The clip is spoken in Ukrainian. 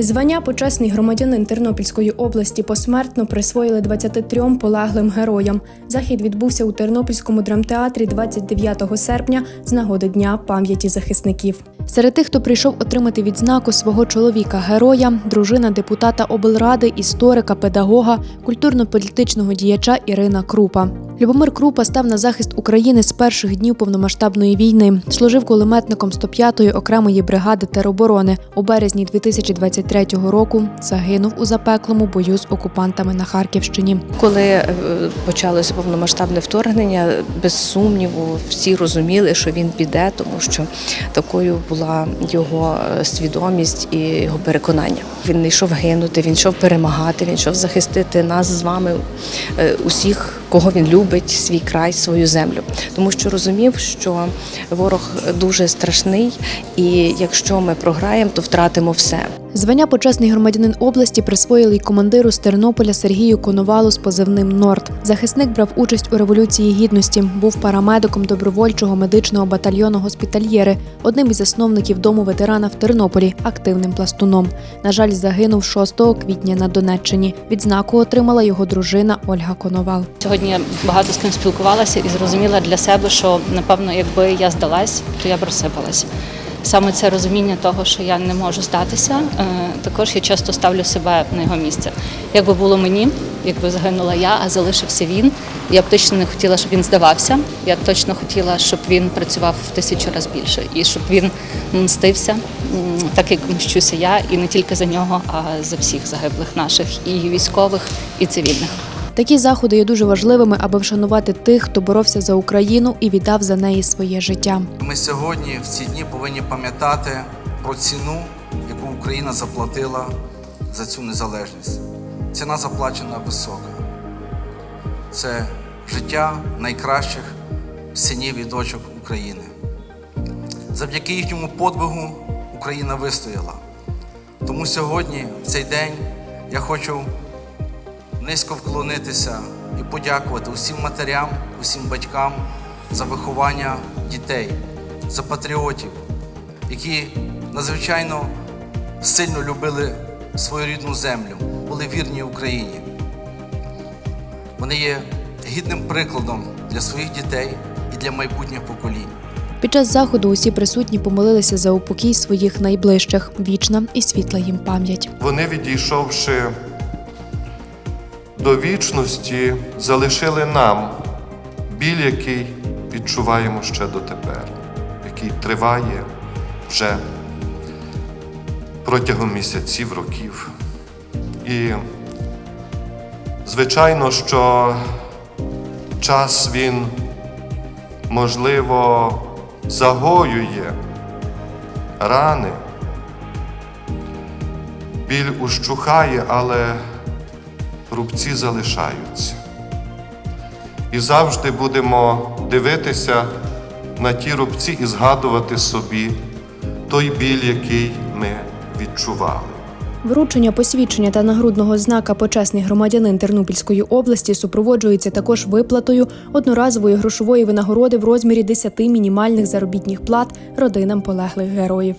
Звання почесний громадянин Тернопільської області посмертно присвоїли 23 полеглим героям. Захід відбувся у Тернопільському драмтеатрі 29 серпня з нагоди Дня пам'яті захисників. Серед тих, хто прийшов отримати відзнаку свого чоловіка героя, дружина депутата облради, історика, педагога, культурно-політичного діяча Ірина Крупа. Любомир Крупа став на захист України з перших днів повномасштабної війни. Служив кулеметником 105-ї окремої бригади тероборони. У березні 2023 року загинув у запеклому бою з окупантами на Харківщині. Коли е, почалося повномасштабне вторгнення, без сумніву всі розуміли, що він піде, тому що такою була його е, свідомість і його переконання. Він не йшов гинути, він йшов перемагати, він йшов захистити нас з вами, е, усіх, кого він любить, свій край, свою землю. Тому що розумів, що ворог дуже страшний, і якщо ми програємо, то втратимо все. Звання почесний громадянин області присвоїли й командиру з Тернополя Сергію Коновалу з позивним Норд. Захисник брав участь у революції гідності, був парамедиком добровольчого медичного батальйону госпітальєри, одним із засновників дому ветерана в Тернополі, активним пластуном. На жаль, загинув 6 квітня на Донеччині. Відзнаку отримала його дружина Ольга Коновал. Сьогодні я багато з ким спілкувалася і зрозуміла для себе, що напевно, якби я здалась, то я б розсипалась. Саме це розуміння того, що я не можу здатися. е, Також я часто ставлю себе на його місце. Як би було мені, якби загинула я, а залишився він. Я б точно не хотіла, щоб він здавався. Я б точно хотіла, щоб він працював в тисячу разів більше і щоб він мстився, так як мщуся я, і не тільки за нього, а за всіх загиблих наших, і військових, і цивільних. Такі заходи є дуже важливими, аби вшанувати тих, хто боровся за Україну і віддав за неї своє життя. Ми сьогодні в ці дні повинні пам'ятати про ціну, яку Україна заплатила за цю незалежність. Ціна заплачена висока. Це життя найкращих синів і дочок України. Завдяки їхньому подвигу Україна вистояла. Тому сьогодні, в цей день, я хочу низько вклонитися і подякувати усім матерям, усім батькам за виховання дітей, за патріотів, які надзвичайно сильно любили свою рідну землю, були вірні Україні. Вони є гідним прикладом для своїх дітей і для майбутніх поколінь. Під час заходу усі присутні помолилися за упокій своїх найближчих, вічна і світла їм пам'ять. Вони, відійшовши до вічності, залишили нам біль, який відчуваємо ще дотепер, який триває вже протягом місяців, років. І, звичайно, що час він, можливо, загоює рани. Біль ущухає, але рубці залишаються. І завжди будемо дивитися на ті рубці і згадувати собі той біль, який ми відчували. Вручення посвідчення та нагрудного знака почесний громадянин Тернопільської області супроводжується також виплатою одноразової грошової винагороди в розмірі 10 мінімальних заробітних плат родинам полеглих героїв.